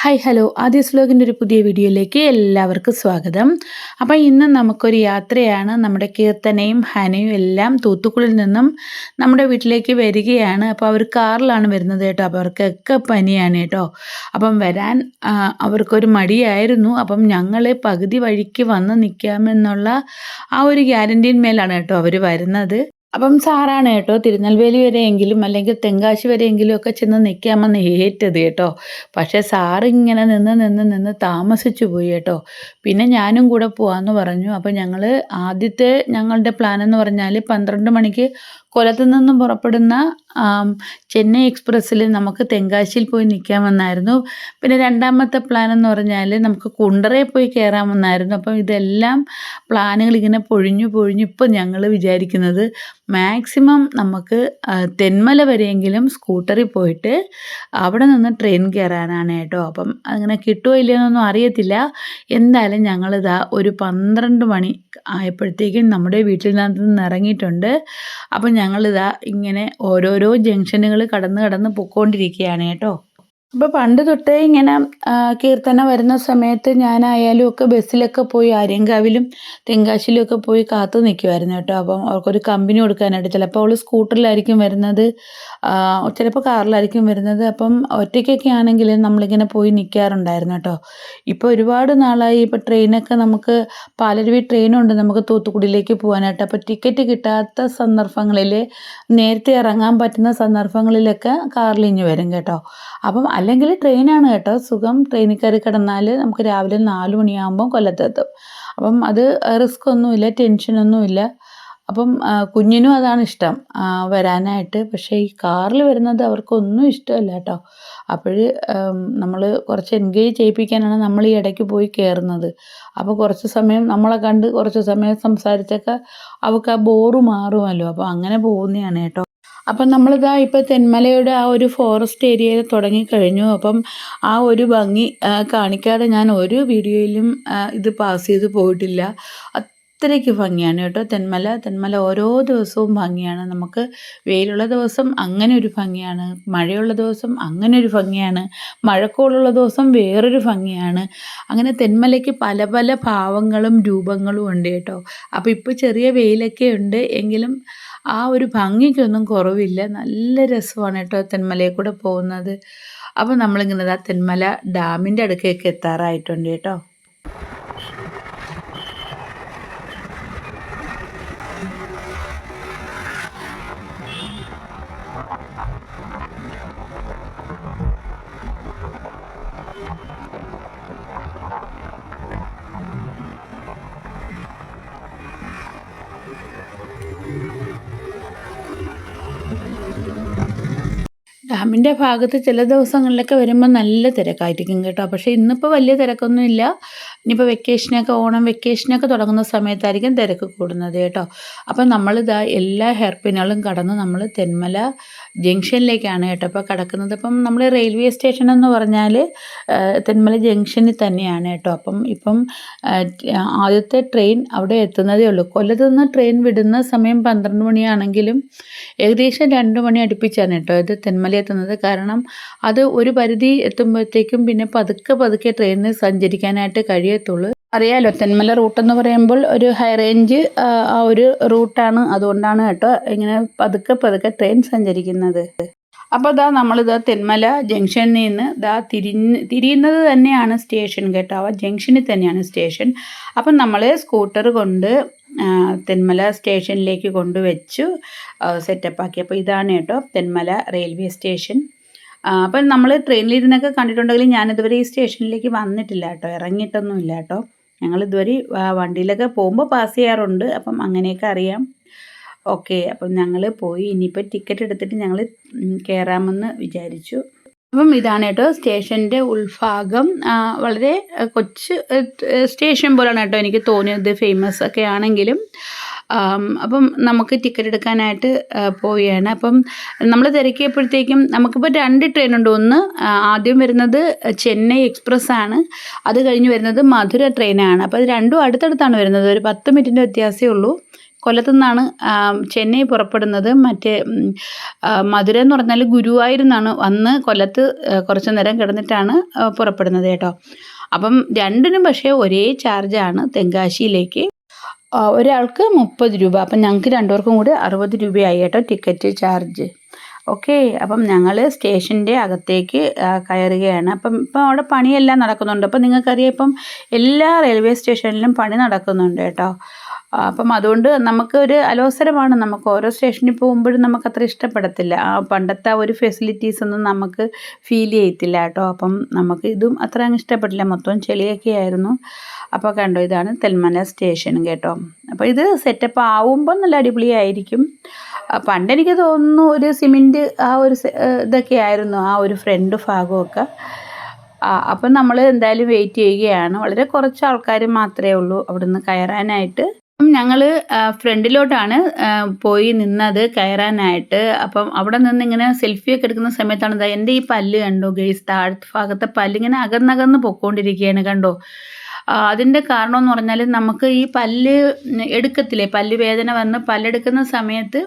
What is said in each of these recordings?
Hi hello ആദ്യ സ്ലോഗിന്റെ ഒരു പുതിയ വീഡിയോയിലേക്ക് എല്ലാവർക്കും സ്വാഗതം. അപ്പോൾ ഇന്ന് നമുക്കൊരു യാത്രയാണ്. നമ്മുടെ കീർത്തനയും ഹനയും എല്ലാം തൂത്തുക്കുളിൽ നിന്നും നമ്മുടെ വീട്ടിലേക്ക് വരികയാണ്. അപ്പോൾ അവർ കാറിലാണ് വരുന്നത് കേട്ടോ. അപ്പോൾ അവർക്കൊക്കെ പനിയാണ് കേട്ടോ. അപ്പം വരാൻ അവർക്കൊരു മടിയായിരുന്നു. അപ്പം ഞങ്ങൾ പകുതി വഴിക്ക് വന്ന് നിൽക്കാമെന്നുള്ള ആ ഒരു ഗ്യാരന്റീൻ മേലാണ് കേട്ടോ അവർ വരുന്നത്. അപ്പം സാറാണ് കേട്ടോ തിരുനെൽവേലി വരെയെങ്കിലും അല്ലെങ്കിൽ തെങ്കാശി വരെയെങ്കിലും ഒക്കെ ചെന്ന് നിൽക്കാമെന്ന് ഏറ്റത് കേട്ടോ. പക്ഷേ സാറ് ഇങ്ങനെ നിന്ന് നിന്ന് നിന്ന് താമസിച്ചു പോയി കേട്ടോ. പിന്നെ ഞാനും കൂടെ പോവാന്ന് പറഞ്ഞു. അപ്പോൾ ഞങ്ങൾ ആദ്യത്തെ ഞങ്ങളുടെ പ്ലാൻ എന്ന് പറഞ്ഞാൽ പന്ത്രണ്ട് മണിക്ക് കൊലത്തു നിന്നും പുറപ്പെടുന്ന ചെന്നൈ എക്സ്പ്രസ്സിൽ നമുക്ക് തെങ്കാശിയിൽ പോയി നിൽക്കാമെന്നായിരുന്നു. പിന്നെ രണ്ടാമത്തെ പ്ലാൻ എന്ന് പറഞ്ഞാൽ നമുക്ക് കുണ്ടറയിൽ പോയി കയറാമെന്നായിരുന്നു. അപ്പം ഇതെല്ലാം പ്ലാനുകൾ ഇങ്ങനെ പൊഴിഞ്ഞു പൊഴിഞ്ഞു ഇപ്പം ഞങ്ങൾ വിചാരിക്കുന്നത് മാക്സിമം നമുക്ക് തെന്മല വരെയെങ്കിലും സ്കൂട്ടറിൽ പോയിട്ട് അവിടെ നിന്ന് ട്രെയിൻ കയറാനാണ് കേട്ടോ. അപ്പം അങ്ങനെ കിട്ടുമോ ഇല്ലയെന്നൊന്നും അറിയത്തില്ല. എന്തായാലും ഞങ്ങളിതാ ഒരു പന്ത്രണ്ട് മണി ആയപ്പോഴത്തേക്കും നമ്മുടെ വീട്ടിൽ നിന്ന് ഇറങ്ങിയിട്ടുണ്ട്. അപ്പം ഞങ്ങളിതാ ഇങ്ങനെ ഓരോരോ ജംഗ്ഷനുകൾ കടന്ന് കടന്ന് പൊക്കോണ്ടിരിക്കുകയാണ് കേട്ടോ. അപ്പോൾ പണ്ട് തൊട്ടേ ഇങ്ങനെ കീർത്തന വരുന്ന സമയത്ത് ഞാനായാലും ഒക്കെ ബസ്സിലൊക്കെ പോയി ആര്യങ്കാവിലും തെങ്കാശിലും ഒക്കെ പോയി കാത്തു നിൽക്കുമായിരുന്നു കേട്ടോ. അപ്പം അവർക്കൊരു കമ്പനി കൊടുക്കാനായിട്ട്. ചിലപ്പോൾ അവൾ സ്കൂട്ടറിലായിരിക്കും വരുന്നത്. ചിലപ്പോൾ കാറിലായിരിക്കും വരുന്നത്. അപ്പം ഒറ്റയ്ക്കൊക്കെ ആണെങ്കിൽ നമ്മളിങ്ങനെ പോയി നിൽക്കാറുണ്ടായിരുന്നു കേട്ടോ. ഇപ്പോൾ ഒരുപാട് നാളായി. ഇപ്പോൾ ട്രെയിനൊക്കെ നമുക്ക് പാലരുവി ട്രെയിനുണ്ട് നമുക്ക് തൂത്തുക്കുടിയിലേക്ക് പോകാനായിട്ട്. അപ്പോൾ ടിക്കറ്റ് കിട്ടാത്ത സന്ദർഭങ്ങളിൽ നേരത്തെ ഇറങ്ങാൻ പറ്റുന്ന സന്ദർഭങ്ങളിലൊക്കെ കാറിൽ ഇഞ്ഞു വരും കേട്ടോ. അപ്പം അല്ലെങ്കിൽ ട്രെയിനാണ് കേട്ടോ. സുഖം. ട്രെയിനിൽ കയറി കിടന്നാൽ നമുക്ക് രാവിലെ നാല് മണിയാകുമ്പം കൊല്ലത്തെത്തും. അപ്പം അത് റിസ്ക് ഒന്നുമില്ല. ടെൻഷനൊന്നുമില്ല. അപ്പം കുഞ്ഞിനും അതാണ് ഇഷ്ടം വരാനായിട്ട്. പക്ഷേ ഈ കാറിൽ വരുന്നത് അവർക്കൊന്നും ഇഷ്ടമല്ല കേട്ടോ. അപ്പോൾ നമ്മൾ കുറച്ച് എൻഗേജ് ചെയ്യിപ്പിക്കാനാണ് നമ്മൾ ഈ ഇടയ്ക്ക് പോയി കയറുന്നത്. അപ്പോൾ കുറച്ച് സമയം നമ്മളെ കണ്ട് കുറച്ച് സമയം സംസാരിച്ചൊക്കെ അവൾക്ക് ആ ബോറ് മാറുമല്ലോ. അപ്പോൾ അങ്ങനെ പോകുന്നതാണ് കേട്ടോ. അപ്പം നമ്മളിതാ ഇപ്പോൾ തെന്മലയുടെ ആ ഒരു ഫോറസ്റ്റ് ഏരിയയിൽ തുടങ്ങിക്കഴിഞ്ഞു. അപ്പം ആ ഒരു ഭംഗി കാണിക്കാതെ ഞാൻ ഒരു വീഡിയോയിലും ഇത് പാസ് ചെയ്ത് പോയിട്ടില്ല. അത്രയ്ക്ക് ഭംഗിയാണ് കേട്ടോ. തെന്മല തെന്മല ഓരോ ദിവസവും ഭംഗിയാണ്. നമുക്ക് വെയിലുള്ള ദിവസം അങ്ങനെ ഒരു ഭംഗിയാണ്. മഴയുള്ള ദിവസം അങ്ങനെ ഒരു ഭംഗിയാണ്. മഴക്കോളുള്ള ദിവസം വേറൊരു ഭംഗിയാണ്. അങ്ങനെ തെന്മലയ്ക്ക് പല പല ഭാവങ്ങളും രൂപങ്ങളും ഉണ്ട് കേട്ടോ. അപ്പോൾ ഇപ്പോൾ ചെറിയ വെയിലൊക്കെ ഉണ്ട് എങ്കിലും ആ ഒരു ഭംഗിക്കൊന്നും കുറവില്ല. നല്ല രസമാണ് കേട്ടോ തെന്മലയിൽ കൂടെ പോകുന്നത്. അപ്പോൾ നമ്മളിങ്ങനെ ആ തെന്മല ഡാമിന്റെ അടുക്കേക്ക് എത്താറായിട്ടുണ്ട് കേട്ടോ. ഡാമിന്റെ ഭാഗത്ത് ചില ദിവസങ്ങളിലൊക്കെ വരുമ്പോൾ നല്ല തിരക്കായിരിക്കും കേട്ടോ. പക്ഷേ ഇന്നിപ്പോൾ വലിയ തിരക്കൊന്നുമില്ല. ഇനിയിപ്പോൾ വെക്കേഷനൊക്കെ ഓണം വെക്കേഷനൊക്കെ തുടങ്ങുന്ന സമയത്തായിരിക്കും തിരക്ക് കൂടുന്നത് കേട്ടോ. അപ്പം നമ്മളിതാ എല്ലാ ഹെയർ കടന്ന് നമ്മൾ തെന്മല ജംഗ്ഷനിലേക്കാണ് കേട്ടോ. അപ്പോൾ കിടക്കുന്നത്. ഇപ്പം നമ്മൾ റെയിൽവേ സ്റ്റേഷൻ എന്ന് പറഞ്ഞാൽ തെന്മല ജംഗ്ഷനിൽ തന്നെയാണ് കേട്ടോ. അപ്പം ഇപ്പം ആദ്യത്തെ ട്രെയിൻ അവിടെ എത്തുന്നതേ ഉള്ളൂ. കൊല്ലത്ത് നിന്ന് ട്രെയിൻ വിടുന്ന സമയം പന്ത്രണ്ട് മണിയാണെങ്കിലും ഏകദേശം രണ്ട് മണി അടുപ്പിച്ചാണ് കേട്ടോ ഇത് തെന്മല എത്തുന്നത്. കാരണം അത് ഒരു പരിധി എത്തുമ്പോഴത്തേക്കും പിന്നെ പതുക്കെ പതുക്കെ ട്രെയിനിന് സഞ്ചരിക്കാനായിട്ട് കഴിയത്തുള്ളൂ. അറിയാലോ തെന്മല റൂട്ട് എന്ന് പറയുമ്പോൾ ഒരു ഹൈ റേഞ്ച് ആ, ഒരു റൂട്ടാണ് അതുകൊണ്ടാണ് കേട്ടോ ഇങ്ങനെ പതുക്കെ പതുക്കെ ട്രെയിൻ സഞ്ചരിക്കുന്നത്. അപ്പോൾ ദാ നമ്മളിതാ തെന്മല ജംഗ്ഷനിൽ നിന്ന് ദാ തിരിഞ്ഞ് തിരിയുന്നത് തന്നെയാണ് സ്റ്റേഷൻ കേട്ടോ. ആ ജംഗ്ഷനിൽ തന്നെയാണ് സ്റ്റേഷൻ അപ്പം നമ്മൾ സ്കൂട്ടർ കൊണ്ട് തെന്മല സ്റ്റേഷനിലേക്ക് കൊണ്ടുവച്ചു സെറ്റപ്പാക്കി അപ്പോൾ ഇതാണ് കേട്ടോ തെന്മല റെയിൽവേ സ്റ്റേഷൻ അപ്പം നമ്മൾ ട്രെയിനിലിരുന്നൊക്കെ കണ്ടിട്ടുണ്ടെങ്കിൽ ഞാനിതുവരെ ഈ സ്റ്റേഷനിലേക്ക് വന്നിട്ടില്ല കേട്ടോ. ഇറങ്ങിയിട്ടൊന്നുമില്ല കേട്ടോ. ഞങ്ങൾ ഇതുവരെ വണ്ടിയിലൊക്കെ പോകുമ്പോൾ പാസ് ചെയ്യാറുണ്ട്. അപ്പം അങ്ങനെയൊക്കെ അറിയാം. ഓക്കെ അപ്പം ഞങ്ങൾ പോയി. ഇനിയിപ്പോൾ ടിക്കറ്റ് എടുത്തിട്ട് ഞങ്ങൾ കയറാമെന്ന് വിചാരിച്ചു. അപ്പം ഇതാണ് കേട്ടോ സ്റ്റേഷന്റെ ഉൾഭാഗം. വളരെ കൊച്ച് സ്റ്റേഷൻ പോലെയാണ് കേട്ടോ എനിക്ക് തോന്നിയത്. ഫേമസ് ഒക്കെ ആണെങ്കിലും. അപ്പം നമുക്ക് ടിക്കറ്റ് എടുക്കാനായിട്ട് പോവുകയാണ്. അപ്പം നമ്മൾ തിരക്കിയപ്പോഴത്തേക്കും നമുക്കിപ്പോൾ രണ്ട് ട്രെയിൻ ഉണ്ട്. ഒന്ന് ആദ്യം വരുന്നത് ചെന്നൈ എക്സ്പ്രസ് ആണ്. അത് കഴിഞ്ഞ് വരുന്നത് മധുര ട്രെയിനാണ് അപ്പോൾ അത് രണ്ടും അടുത്തടുത്താണ് വരുന്നത്. ഒരു പത്ത് മിനിറ്റിന്റെ വ്യത്യാസമേ ഉള്ളൂ. കൊല്ലത്തു നിന്നാണ് ചെന്നൈ പുറപ്പെടുന്നത്. മറ്റേ മധുര എന്ന് പറഞ്ഞാൽ ഗുരുവായൂരിൽ നിന്നാണ് വന്ന് കൊല്ലത്ത് കുറച്ച് നേരം കിടന്നിട്ടാണ് പുറപ്പെടുന്നത് കേട്ടോ. അപ്പം രണ്ടിനും പക്ഷേ ഒരേ ചാർജാണ് തെങ്കാശിയിലേക്ക്. ഒരാൾക്ക് മുപ്പത് രൂപ. അപ്പം ഞങ്ങൾക്ക് രണ്ടുപേർക്കും കൂടി അറുപത് രൂപയായി കേട്ടോ ടിക്കറ്റ് ചാർജ്. ഓക്കെ അപ്പം ഞങ്ങൾ സ്റ്റേഷന്റെ അകത്തേക്ക് കയറുകയാണ്. അപ്പം ഇപ്പം അവിടെ പണിയെല്ലാം നടക്കുന്നുണ്ട്. അപ്പം നിങ്ങൾക്കറിയാം ഇപ്പം എല്ലാ റെയിൽവേ സ്റ്റേഷനിലും പണി നടക്കുന്നുണ്ട് കേട്ടോ. അപ്പം അതുകൊണ്ട് നമുക്ക് ഒരു അലോസരമാണ് നമുക്ക് ഓരോ സ്റ്റേഷനിൽ പോകുമ്പോഴും നമുക്ക് അത്ര ഇഷ്ടപ്പെടത്തില്ല. ആ പണ്ടത്തെ ഒരു ഫെസിലിറ്റീസ് ഒന്നും നമുക്ക് ഫീൽ ചെയ്യത്തില്ല കേട്ടോ. അപ്പം നമുക്ക് ഇതും അത്ര അങ്ങ് ഇഷ്ടപ്പെട്ടില്ല. മൊത്തം ചെളിയൊക്കെ ആയിരുന്നു. അപ്പോൾ കണ്ടോ ഇതാണ് തെൽമല സ്റ്റേഷൻ കേട്ടോ. അപ്പോൾ ഇത് സെറ്റപ്പ് ആവുമ്പോൾ നല്ല അടിപൊളിയായിരിക്കും. പണ്ട് എനിക്ക് തോന്നുന്നു ഒരു സിമെന്റ് ആ ഒരു ഇതൊക്കെ ആയിരുന്നു. ആ ഒരു ഫ്രണ്ട് ഭാഗമൊക്കെ. അപ്പം നമ്മൾ എന്തായാലും വെയിറ്റ് ചെയ്യുകയാണ്. വളരെ കുറച്ച് ആൾക്കാർ മാത്രമേ ഉള്ളൂ അവിടുന്ന് കയറാനായിട്ട്. ഞങ്ങൾ ഫ്രണ്ടിലോട്ടാണ് പോയി നിന്നത് കയറാനായിട്ട്. അപ്പം അവിടെ നിന്ന് ഇങ്ങനെ സെൽഫി ഒക്കെ എടുക്കുന്ന സമയത്താണ് എന്റെ ഈ പല്ല് കണ്ടോ ഗേസ് താഴത്തെ ഭാഗത്തെ പല്ല് ഇങ്ങനെ അകന്നകന്ന് പൊക്കോണ്ടിരിക്കുകയാണ് കണ്ടോ? അതിന്റെ കാരണം എന്ന് പറഞ്ഞാൽ നമുക്ക് ഈ പല്ല് എടുക്കത്തില്ലേ? പല്ല് വേദന വന്ന് പല്ലെടുക്കുന്ന സമയത്ത്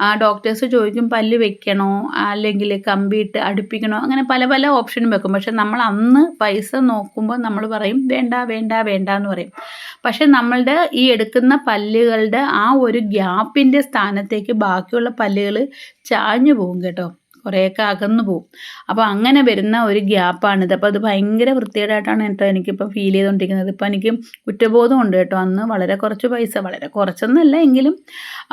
ആ ഡോക്ടേഴ്സ് ചോദിക്കും പല്ല് വെക്കണോ? അല്ലെങ്കിൽ കമ്പിയിട്ട് അടുപ്പിക്കണോ? അങ്ങനെ പല പല ഓപ്ഷനും വെക്കും. പക്ഷെ നമ്മൾ അന്ന് പൈസ നോക്കുമ്പോൾ നമ്മൾ പറയും വേണ്ട വേണ്ട വേണ്ട എന്ന് പറയും. പക്ഷെ നമ്മളുടെ ഈ എടുക്കുന്ന പല്ലുകളുടെ ആ ഒരു ഗ്യാപ്പിന്റെ സ്ഥാനത്തേക്ക് ബാക്കിയുള്ള പല്ലുകൾ ചാഞ്ഞു പോകും കേട്ടോ. കുറേയൊക്കെ അകന്നു പോകും അപ്പോൾ അങ്ങനെ വരുന്ന ഒരു ഗ്യാപ്പാണിത് അപ്പോൾ അത് ഭയങ്കര വൃത്തികേടായിട്ടാണ് കേട്ടോ എനിക്കിപ്പോൾ ഫീൽ ചെയ്തുകൊണ്ടിരിക്കുന്നത് ഇപ്പോൾ എനിക്ക് കുറ്റബോധം ഉണ്ട് കേട്ടോ. അന്ന് വളരെ കുറച്ച് പൈസ വളരെ കുറച്ചൊന്നുമല്ല എങ്കിലും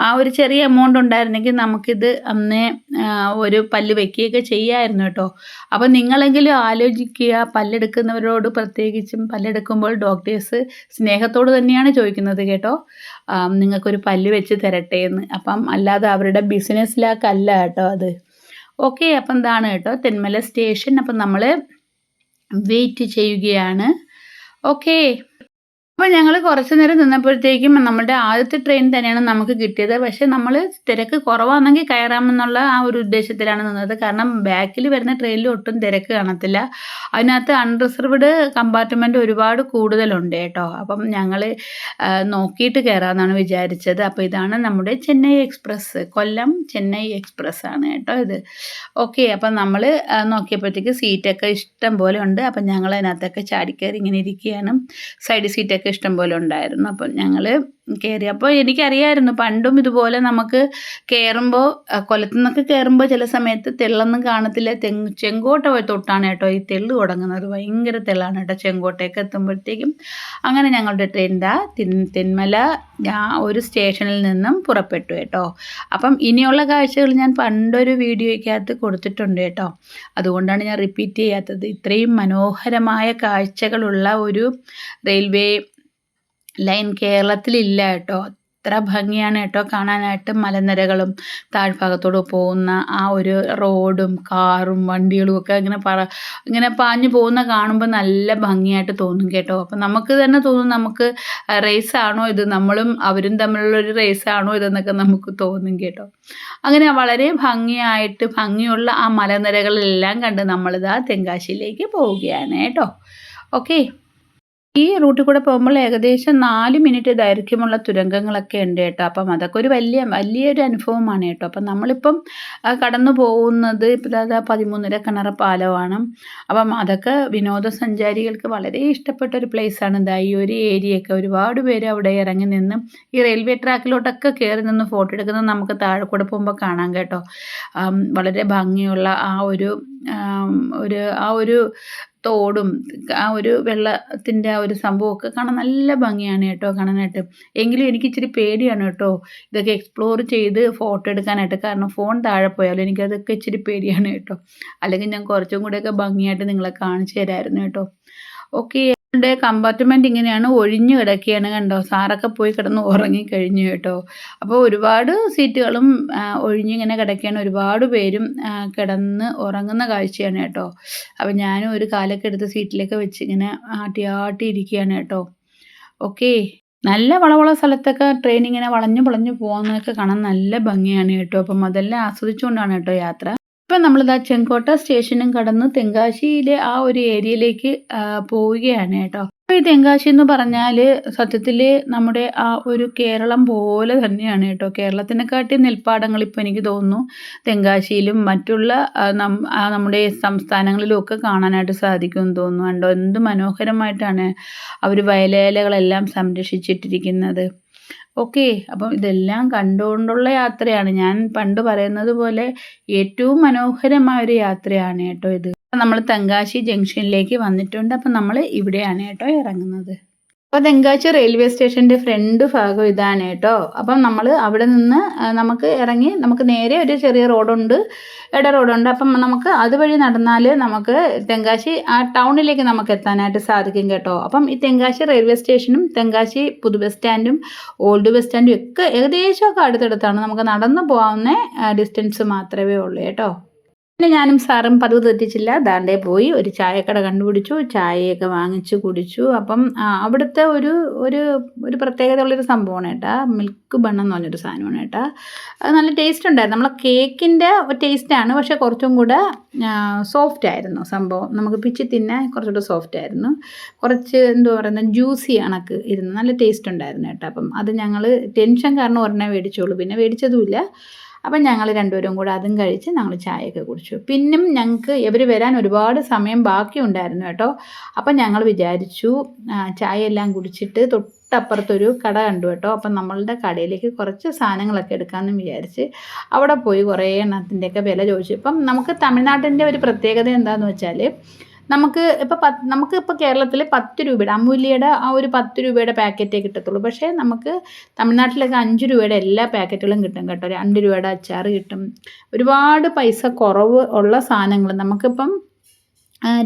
ആ ഒരു ചെറിയ എമൗണ്ട് ഉണ്ടായിരുന്നെങ്കിൽ നമുക്കിത് അന്നേ ഒരു പല്ല് വെക്കുകയൊക്കെ ചെയ്യായിരുന്നു കേട്ടോ. അപ്പോൾ നിങ്ങളെങ്കിലും ആലോചിക്കുക പല്ലെടുക്കുന്നവരോട് പ്രത്യേകിച്ചും പല്ലെടുക്കുമ്പോൾ ഡോക്ടേഴ്സ് സ്നേഹത്തോട് തന്നെയാണ് ചോദിക്കുന്നത് കേട്ടോ. നിങ്ങൾക്കൊരു പല്ല് വെച്ച് തരട്ടെ എന്ന്. അപ്പം അല്ലാതെ അവരുടെ ബിസിനസ്സിലാക്കല്ല കേട്ടോ അത്. ഓക്കെ അപ്പം എന്താണ് കേട്ടോ. തെന്മല സ്റ്റേഷൻ. അപ്പം നമ്മൾ വെയിറ്റ് ചെയ്യുകയാണ്. ഓക്കെ. അപ്പോൾ ഞങ്ങൾ കുറച്ച് നേരം നിന്നപ്പോഴത്തേക്കും നമ്മുടെ ആദ്യത്തെ ട്രെയിൻ തന്നെയാണ് നമുക്ക് കിട്ടിയത്. പക്ഷേ നമ്മൾ തിരക്ക് കുറവാണെങ്കിൽ കയറാമെന്നുള്ള ആ ഒരു ഉദ്ദേശത്തിലാണ് നിന്നത്. കാരണം ബാക്കിൽ വരുന്ന ട്രെയിനിൽ ഒട്ടും തിരക്ക് കാണത്തില്ല. അതിനകത്ത് അൺറിസർവ്ഡ് കമ്പാർട്ട്മെന്റ് ഒരുപാട് കൂടുതലുണ്ട് കേട്ടോ. അപ്പം ഞങ്ങൾ നോക്കിയിട്ട് കയറാമെന്നാണ് വിചാരിച്ചത്. അപ്പോൾ ഇതാണ് നമ്മുടെ ചെന്നൈ എക്സ്പ്രസ്. കൊല്ലം ചെന്നൈ എക്സ്പ്രസ് ആണ് കേട്ടോ ഇത്. ഓക്കെ അപ്പം നമ്മൾ നോക്കിയപ്പോഴത്തേക്ക് സീറ്റൊക്കെ ഇഷ്ടം പോലെ ഉണ്ട്. അപ്പം ഞങ്ങൾ അതിനകത്തൊക്കെ ചാടിക്കയറി ഇങ്ങനെ ഇരിക്കുകയാണ്. സൈഡ് സീറ്റൊക്കെ ഇഷ്ടം പോലെ ഉണ്ടായിരുന്നു. അപ്പം ഞങ്ങൾ കയറി അപ്പോൾ എനിക്കറിയായിരുന്നു പണ്ടും ഇതുപോലെ നമുക്ക് കയറുമ്പോൾ കൊലത്തു നിന്നൊക്കെ കയറുമ്പോൾ ചില സമയത്ത് തെള്ളൊന്നും കാണത്തില്ല. തെങ്ങ് ചെങ്കോട്ട തൊട്ടാണ് കേട്ടോ ഈ തെള്ള് തുടങ്ങുന്നത്. ഭയങ്കര തെള്ളാണ് കേട്ടോ ചെങ്കോട്ടയൊക്കെ എത്തുമ്പോഴത്തേക്കും. അങ്ങനെ ഞങ്ങളുടെ ട്രെയിൻ ദാ തിൻ തെന്മല ആ ഒരു സ്റ്റേഷനിൽ നിന്നും പുറപ്പെട്ടു കേട്ടോ. അപ്പം ഇനിയുള്ള കാഴ്ചകൾ ഞാൻ പണ്ടൊരു വീഡിയോയ്ക്കകത്ത് കൊടുത്തിട്ടുണ്ട് കേട്ടോ. അതുകൊണ്ടാണ് ഞാൻ റിപ്പീറ്റ് ചെയ്യാത്തത്. ഇത്രയും മനോഹരമായ കാഴ്ചകളുള്ള ഒരു റെയിൽവേ ലൈൻ കേരളത്തിലില്ല കേട്ടോ. അത്ര ഭംഗിയാണ് കേട്ടോ കാണാനായിട്ട് മലനിരകളും താഴ്ഭാഗത്തോട് പോകുന്ന ആ ഒരു റോഡും കാറും വണ്ടികളും ഒക്കെ ഇങ്ങനെ പറ ഇങ്ങനെ പാഞ്ഞു പോകുന്ന കാണുമ്പോൾ നല്ല ഭംഗിയായിട്ട് തോന്നും കേട്ടോ. അപ്പം നമുക്ക് തന്നെ തോന്നും നമുക്ക് റേസ് ആണോ ഇത്? നമ്മളും അവരും തമ്മിലുള്ള ഒരു റേസ് ആണോ ഇതെന്നൊക്കെ നമുക്ക് തോന്നും കേട്ടോ. അങ്ങനെ വളരെ ഭംഗിയായിട്ട് ഭംഗിയുള്ള ആ മലനിരകളെല്ലാം കണ്ട് നമ്മളിതാ തെങ്കാശിയിലേക്ക് പോവുകയാണ് കേട്ടോ. ഓക്കെ ഈ റൂട്ടിൽ കൂടെ പോകുമ്പോൾ ഏകദേശം നാല് മിനിറ്റ് ദൈർഘ്യമുള്ള തുരങ്കങ്ങളൊക്കെ ഉണ്ട് കേട്ടോ. അപ്പം അതൊക്കെ ഒരു വലിയ വലിയൊരു അനുഭവമാണ് കേട്ടോ. അപ്പം നമ്മളിപ്പം കടന്നു പോകുന്നത് ഇപ്പം പതിമൂന്നര കിണറ പാലമാണ്. അപ്പം അതൊക്കെ വിനോദസഞ്ചാരികൾക്ക് വളരെ ഇഷ്ടപ്പെട്ട ഒരു പ്ലേസാണ്. ഇതാ ഈ ഒരു ഏരിയയൊക്കെ ഒരുപാട് പേര് അവിടെ ഇറങ്ങി നിന്ന് ഈ റെയിൽവേ ട്രാക്കിലോട്ടൊക്കെ കയറി നിന്ന് ഫോട്ടോ എടുക്കുന്നത് നമുക്ക് താഴെ കൂടെ പോകുമ്പോൾ കാണാം കേട്ടോ. വളരെ ഭംഗിയുള്ള ആ ഒരു ഒരു ആ ഒരു തോടും ആ ഒരു വെള്ളത്തിന്റെ ആ ഒരു സംഭവമൊക്കെ കാണാൻ നല്ല ഭംഗിയാണ് കേട്ടോ കാണാനായിട്ട്. എങ്കിലും എനിക്ക് ഇച്ചിരി പേടിയാണ് കേട്ടോ ഇതൊക്കെ എക്സ്പ്ലോർ ചെയ്ത് ഫോട്ടോ എടുക്കാനായിട്ട്. കാരണം ഫോൺ താഴെ പോയാലും എനിക്കതൊക്കെ ഇച്ചിരി പേടിയാണ് കേട്ടോ. അല്ലെങ്കിൽ ഞാൻ കുറച്ചും കൂടെയൊക്കെ ഭംഗിയായിട്ട് നിങ്ങളെ കാണിച്ചു തരായിരുന്നു കേട്ടോ. ഓക്കെ ടെ കമ്പാർട്ട്മെന്റ് ഇങ്ങനെയാണ് ഒഴിഞ്ഞു കിടക്കുകയാണ് കണ്ടോ? സാറൊക്കെ പോയി കിടന്ന് ഉറങ്ങി കഴിഞ്ഞു കേട്ടോ. അപ്പോൾ ഒരുപാട് സീറ്റുകളും ഒഴിഞ്ഞിങ്ങനെ കിടക്കുകയാണ് ഒരുപാട് പേരും കിടന്ന് ഉറങ്ങുന്ന കാഴ്ചയാണ് കേട്ടോ. അപ്പോൾ ഞാനും ഒരു കാലൊക്കെ എടുത്ത് സീറ്റിലൊക്കെ വെച്ച് ഇങ്ങനെ ആട്ടിയാട്ടി ആട്ടി ഇരിക്കുകയാണ് കേട്ടോ. ഓക്കെ. നല്ല വളവള സ്ഥലത്തൊക്കെ ട്രെയിൻ ഇങ്ങനെ വളഞ്ഞു വളഞ്ഞു പോകുന്നതൊക്കെ കാണാൻ നല്ല ഭംഗിയാണ് കേട്ടോ. അപ്പം അതെല്ലാം ആസ്വദിച്ചുകൊണ്ടാണ് കേട്ടോ യാത്ര. ഇപ്പം നമ്മളിതാ ചെങ്കോട്ട സ്റ്റേഷനും കടന്ന് തെങ്കാശിയിലെ ആ ഒരു ഏരിയയിലേക്ക് പോവുകയാണ് കേട്ടോ. അപ്പോൾ ഈ തെങ്കാശി എന്ന് പറഞ്ഞാൽ സത്യത്തിൽ നമ്മുടെ ആ ഒരു കേരളം പോലെ തന്നെയാണ് കേട്ടോ. കേരളത്തിനെക്കാട്ടി നെൽപ്പാടങ്ങൾ ഇപ്പോൾ എനിക്ക് തോന്നുന്നു തെങ്കാശിയിലും മറ്റുള്ള നമ്മുടെ സംസ്ഥാനങ്ങളിലും ഒക്കെ കാണാനായിട്ട് സാധിക്കുമെന്ന് തോന്നുന്നു. കണ്ടോ എന്ത് മനോഹരമായിട്ടാണ് അവർ വയലേലകളെല്ലാം സംരക്ഷിച്ചിട്ടിരിക്കുന്നത്. ഓക്കെ അപ്പം ഇതെല്ലാം കണ്ടുകൊണ്ടുള്ള യാത്രയാണ്. ഞാൻ പണ്ട് പറയുന്നത് പോലെ ഏറ്റവും മനോഹരമായ ഒരു യാത്രയാണ് കേട്ടോ ഇത്. നമ്മൾ തെങ്കാശി ജംഗ്ഷനിലേക്ക് വന്നിട്ടുണ്ട്. അപ്പം നമ്മൾ ഇവിടെയാണ് കേട്ടോ ഇറങ്ങുന്നത്. അപ്പോൾ തെങ്കാശി റെയിൽവേ സ്റ്റേഷന്റെ ഫ്രണ്ട് ഭാഗം ഇതാണ് കേട്ടോ. അപ്പം നമ്മൾ അവിടെ നിന്ന് നമുക്ക് ഇറങ്ങി നമുക്ക് നേരെ ഒരു ചെറിയ റോഡുണ്ട് ഇട റോഡുണ്ട് അപ്പം നമുക്ക് അതുവഴി നടന്നാൽ നമുക്ക് തെങ്കാശി ആ ടൗണിലേക്ക് നമുക്ക് എത്താനായിട്ട് സാധിക്കും കേട്ടോ. അപ്പം ഈ തെങ്കാശി റെയിൽവേ സ്റ്റേഷനും തെങ്കാശി പുതു ബസ് സ്റ്റാൻഡും ഓൾഡ് ബസ് സ്റ്റാൻഡും ഒക്കെ ഏകദേശമൊക്കെ അടുത്തടുത്താണ്. നമുക്ക് നടന്നു പോകാവുന്ന ഡിസ്റ്റൻസ് മാത്രമേ ഉള്ളൂ കേട്ടോ. പിന്നെ ഞാനും സാറും പതിവ് തെറ്റിച്ചില്ല. ദാണ്ടേ പോയി ഒരു ചായക്കട കണ്ടുപിടിച്ചു. ചായയൊക്കെ വാങ്ങിച്ച് കുടിച്ചു. അപ്പം അവിടുത്തെ ഒരു ഒരു ഒരു പ്രത്യേകതയുള്ളൊരു സംഭവമാണ് കേട്ടാ. മിൽക്ക് ബണ്ണ് എന്ന് പറഞ്ഞൊരു സാധനമാണ് കേട്ടാ. അത് നല്ല ടേസ്റ്റ് ഉണ്ടായിരുന്നു. നമ്മളെ കേക്കിന്റെ ടേസ്റ്റാണ് പക്ഷേ കുറച്ചും കൂടെ സോഫ്റ്റ് ആയിരുന്നു സംഭവം. നമുക്ക് പിച്ചി തിന്നാൻ കുറച്ചുകൂടെ സോഫ്റ്റ് ആയിരുന്നു. കുറച്ച് എന്തോ പറയുന്നത് ജ്യൂസി കണക്ക് ഇരുന്നു നല്ല ടേസ്റ്റ് ഉണ്ടായിരുന്നു കേട്ടോ. അപ്പം അത് ഞങ്ങൾ ടെൻഷൻ കാരണം ഒരെണ്ണം മേടിച്ചോളൂ പിന്നെ മേടിച്ചതുമില്ല അപ്പം ഞങ്ങൾ രണ്ടുപേരും കൂടെ അതും കഴിച്ച് ഞങ്ങൾ ചായയൊക്കെ കുടിച്ചു. പിന്നും ഞങ്ങൾക്ക് ഇവർ വരാൻ ഒരുപാട് സമയം ബാക്കിയുണ്ടായിരുന്നു കേട്ടോ. അപ്പം ഞങ്ങൾ വിചാരിച്ചു ആ, ചായ എല്ലാം കുടിച്ചിട്ട് തൊട്ടപ്പുറത്തൊരു കട കണ്ടു കേട്ടോ. അപ്പം നമ്മളുടെ കടയിലേക്ക് കുറച്ച് സാധനങ്ങളൊക്കെ എടുക്കാമെന്ന് വിചാരിച്ച് അവിടെ പോയി കുറേ എണ്ണത്തിന്റെയൊക്കെ വില ചോദിച്ചു. ഇപ്പം നമുക്ക് തമിഴ്നാട്ടിന്റെ ഒരു പ്രത്യേകത എന്താണെന്ന് വെച്ചാൽ നമുക്ക് ഇപ്പോൾ പത്ത് നമുക്ക് ഇപ്പോൾ കേരളത്തിൽ പത്ത് രൂപയുടെ അമൂല്യയുടെ ആ ഒരു പത്ത് രൂപയുടെ പാക്കറ്റേ കിട്ടത്തുള്ളൂ. പക്ഷേ നമുക്ക് തമിഴ്നാട്ടിലൊക്കെ അഞ്ച് രൂപയുടെ എല്ലാ പാക്കറ്റുകളും കിട്ടും കേട്ടോ. രണ്ട് രൂപയുടെ അച്ചാർ കിട്ടും. ഒരുപാട് പൈസ കുറവ് ഉള്ള സാധനങ്ങൾ നമുക്കിപ്പം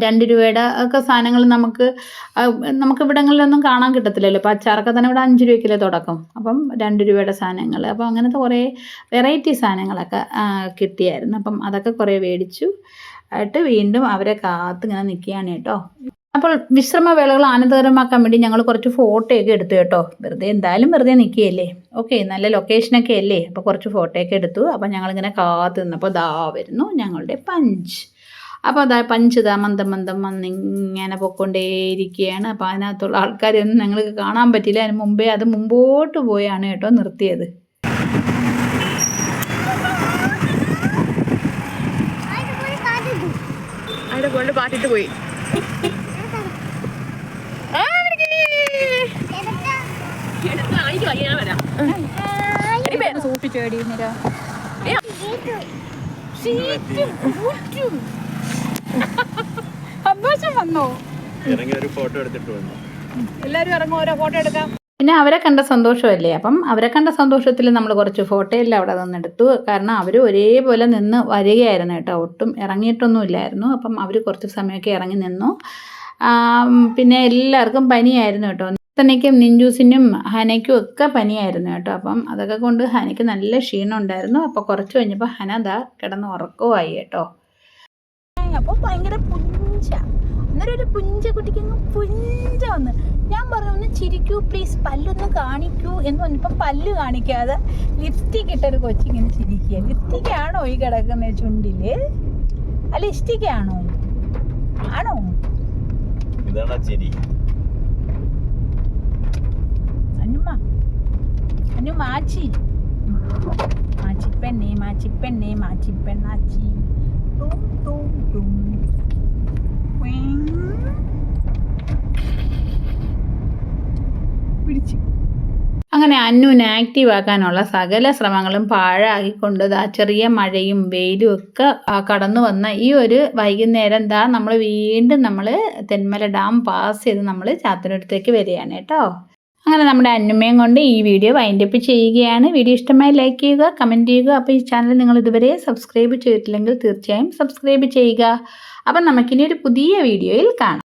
രണ്ട് രൂപയുടെ ഒക്കെ സാധനങ്ങൾ നമുക്ക് നമുക്ക് ഇവിടങ്ങളിലൊന്നും കാണാൻ കിട്ടത്തില്ലല്ലോ. ഇപ്പോൾ അച്ചാറൊക്കെ തന്നെ ഇവിടെ അഞ്ച് രൂപയ്ക്കല്ലേ തുടക്കം. അപ്പം രണ്ട് രൂപയുടെ സാധനങ്ങൾ. അപ്പം അങ്ങനത്തെ കുറേ വെറൈറ്റി സാധനങ്ങളൊക്കെ കിട്ടിയായിരുന്നു. അപ്പം അതൊക്കെ കുറേ മേടിച്ചു. ആയിട്ട് വീണ്ടും അവരെ കാത്ത് ഇങ്ങനെ നിൽക്കുകയാണ് കേട്ടോ. അപ്പോൾ വിശ്രമവേളകൾ ആനന്ദകരമാക്കാൻ വേണ്ടി ഞങ്ങൾ കുറച്ച് ഫോട്ടോയൊക്കെ എടുത്തു കേട്ടോ. വെറുതെ എന്തായാലും വെറുതെ നിൽക്കുകയല്ലേ ഓക്കെ നല്ല ലൊക്കേഷനൊക്കെ അല്ലേ? അപ്പോൾ കുറച്ച് ഫോട്ടോയൊക്കെ എടുത്തു. അപ്പോൾ ഞങ്ങളിങ്ങനെ കാത്ത് നിന്നപ്പോൾ ദാ വരുന്നു ഞങ്ങളുടെ പഞ്ച്. അപ്പോൾ അതാ പഞ്ച് ദാ മന്ദം മന്ദം വന്നിങ്ങനെ പൊക്കൊണ്ടേയിരിക്കുകയാണ് അപ്പോൾ അതിനകത്തുള്ള ആൾക്കാരെയൊന്നും ഞങ്ങൾക്ക് കാണാൻ പറ്റില്ല. അതിന് മുമ്പേ അത് മുമ്പോട്ട് പോയാണ് കേട്ടോ നിർത്തിയത് അവിടെ കൊണ്ട് പാട്ടിട്ട് പോയി. സന്തോഷം വന്നോ? ഇറങ്ങി ഒരു ഫോട്ടോ എടുത്തിട്ട് വന്നു. എല്ലാവരും ഇറങ്ങും ഓരോ ഫോട്ടോ എടുക്കാം. പിന്നെ അവരെ കണ്ട സന്തോഷമല്ലേ? അപ്പം അവരെ കണ്ട സന്തോഷത്തിൽ നമ്മൾ കുറച്ച് ഫോട്ടോ എല്ലാം അവിടെ നിന്നെടുത്തു കാരണം അവർ ഒരേപോലെ നിന്ന് വരികയായിരുന്നു കേട്ടോ. ഒട്ടും ഇറങ്ങിയിട്ടൊന്നും ഇല്ലായിരുന്നു അപ്പം അവർ കുറച്ച് സമയമൊക്കെ ഇറങ്ങി നിന്നു. പിന്നെ എല്ലാവർക്കും പനിയായിരുന്നു കേട്ടോ. തന്നേക്കും നിഞ്ചൂസിനും ഹനയ്ക്കും ഒക്കെ പനിയായിരുന്നു കേട്ടോ. അപ്പം അതൊക്കെ കൊണ്ട് ഹനയ്ക്ക് നല്ല ക്ഷീണം ഉണ്ടായിരുന്നു. അപ്പോൾ കുറച്ച് കഴിഞ്ഞപ്പോൾ ഹന ദാ കിടന്ന് ഉറക്കവുമായി കേട്ടോ. അപ്പോൾ ഭയങ്കര പുഞ്ച. അന്നേരം ഒരു പുഞ്ച കുട്ടിക്ക് അങ്ങ് പുഞ്ച വന്ന്. ഞാൻ പറഞ്ഞു ഒന്ന് ചിരിക്കൂ പ്ലീസ് പല്ലൊന്ന് കാണിക്കൂ. എന്ന് പറഞ്ഞപ്പോൾ പല്ല് കാണിക്കാതെ ലിപ്സ്റ്റിക് ഇട്ടൊരു കൊച്ചിങ്ങനെ ചിരിക്കുക. ലിപ്സ്റ്റിക് ആണോ ഈ കിടക്കുന്ന ചുണ്ടിൽ അല്ല ലിപ്സ്റ്റിക് ആണോ? ആണോ? ആ അനുമ. അനു മാച്ചി. മാച്ചിപ്പെണ്ണേ മാച്ചിപ്പെണ്ണേ മാച്ചിപ്പെണ്ണാച്ചി ടും ടും ടും. പിടിച്ചു അങ്ങനെ അന്നുവിനെ ആക്റ്റീവ് ആക്കാനുള്ള സകല ശ്രമങ്ങളും പാഴാക്കിക്കൊണ്ട് ആ ചെറിയ മഴയും വെയിലും ഒക്കെ കടന്നു വന്ന ഈ ഒരു വൈകുന്നേരം ദാ നമ്മൾ വീണ്ടും നമ്മൾ തെന്മല ഡാം പാസ് ചെയ്ത് നമ്മൾ ചാത്തനടുത്തേക്ക് വരികയാണ് കേട്ടോ. അങ്ങനെ നമ്മുടെ അന്നുമ്മയും കൊണ്ട് ഈ വീഡിയോ വൈൻഡപ്പ് ചെയ്യുകയാണ്. വീഡിയോ ഇഷ്ടമായി ലൈക്ക് ചെയ്യുക കമന്റ് ചെയ്യുക. അപ്പോൾ ഈ ചാനൽ നിങ്ങൾ ഇതുവരെ സബ്സ്ക്രൈബ് ചെയ്തിട്ടില്ലെങ്കിൽ തീർച്ചയായും സബ്സ്ക്രൈബ് ചെയ്യുക. അപ്പം നമുക്കിനി ഒരു പുതിയ വീഡിയോയിൽ കാണാം.